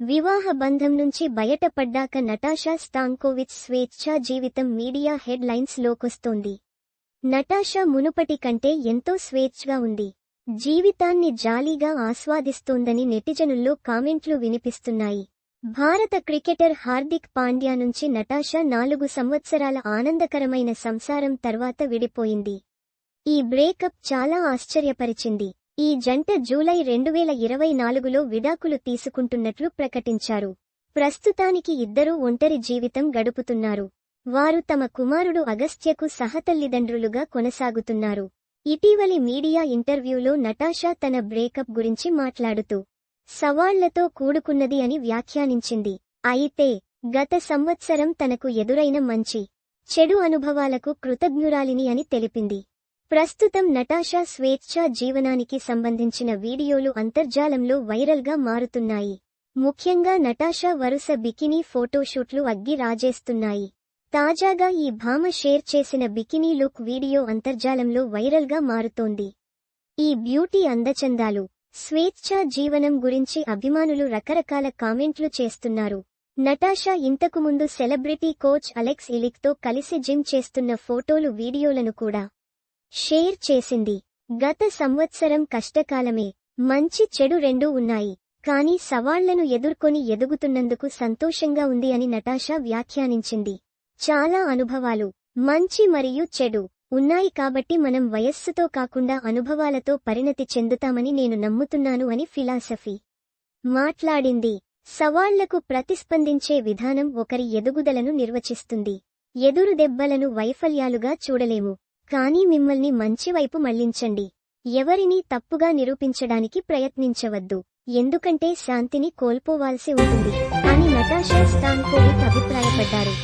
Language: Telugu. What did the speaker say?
వివాహ బంధం నుంచి బయటపడ్డాక నటాషా స్టాంకోవిచ్ స్వేచ్ఛా జీవితం మీడియా హెడ్ లైన్స్ లోకొస్తోంది. నటాషా మునుపటి కంటే ఎంతో స్వేచ్ఛగా ఉంది. జీవితాన్ని జాలీగా ఆస్వాదిస్తోందని నెటిజనుల్లో కామెంట్లు వినిపిస్తున్నాయి. భారత క్రికెటర్ హార్దిక్ పాండ్యా నుంచి నటాషా నాలుగు సంవత్సరాల ఆనందకరమైన సంసారం తర్వాత విడిపోయింది. ఈ బ్రేకప్ చాలా ఆశ్చర్యపరిచింది. ఈ జంట జూలై రెండు వేల ఇరవై నాలుగులో విడాకులు తీసుకుంటున్నట్లు ప్రకటించారు. ప్రస్తుతానికి ఇద్దరూ ఒంటరి జీవితం గడుపుతున్నారు. వారు తమ కుమారుడు అగస్త్యకు సహతల్లిదండ్రులుగా కొనసాగుతున్నారు. ఇటీవలి మీడియా ఇంటర్వ్యూలో నటాషా తన బ్రేకప్ గురించి మాట్లాడుతూ సవాళ్ళతో కూడుకున్నది అని వ్యాఖ్యానించింది. అయితే గత సంవత్సరం తనకు ఎదురైన మంచి చెడు అనుభవాలకు కృతజ్ఞురాలిని అని తెలిపింది. ప్రస్తుతం నటాషా స్వేచ్ఛా జీవనానికి సంబంధించిన వీడియోలు అంతర్జాలంలో వైరల్గా మారుతున్నాయి. ముఖ్యంగా నటాషా వరుస బికినీ ఫోటోషూట్లు అగ్గి రాజేస్తున్నాయి. తాజాగా ఈ భామ షేర్ చేసిన బికినీ లుక్ వీడియో అంతర్జాలంలో వైరల్గా మారుతోంది. ఈ బ్యూటీ అందచందాలు స్వేచ్ఛా జీవనం గురించి అభిమానులు రకరకాల కామెంట్లు చేస్తున్నారు. నటాషా ఇంతకు ముందు సెలబ్రిటీ కోచ్ అలెక్స్ ఇలిక్తో కలిసి జిమ్ చేస్తున్న ఫోటోలు వీడియోలను కూడా షేర్ చేసింది. గత సంవత్సరం కష్టకాలమే. మంచి చెడు రెండూ ఉన్నాయి. కానీ సవాళ్ళను ఎదుర్కొని ఎదుగుతున్నందుకు సంతోషంగా ఉంది అని నటాషా వ్యాఖ్యానించింది. చాలా అనుభవాలు. మంచి మరియు చెడు ఉన్నాయి కాబట్టి మనం వయస్సుతో కాకుండా అనుభవాలతో పరిణతి చెందుతామని నేను నమ్ముతున్నాను అని ఫిలాసఫీ మాట్లాడింది. సవాళ్ళకు ప్రతిస్పందించే విధానం ఒకరి ఎదుగుదలను నిర్వచిస్తుంది. ఎదురు దెబ్బలను వైఫల్యాలుగా చూడలేము. కానీ మిమ్మల్ని మంచివైపు మళ్ళించండి. ఎవరినీ తప్పుగా నిరూపించడానికి ప్రయత్నించవద్దు. ఎందుకంటే శాంతిని కోల్పోవాల్సి ఉంటుంది. అని నటాషా స్టాన్కోవిక్ అభిప్రాయపడ్డారు.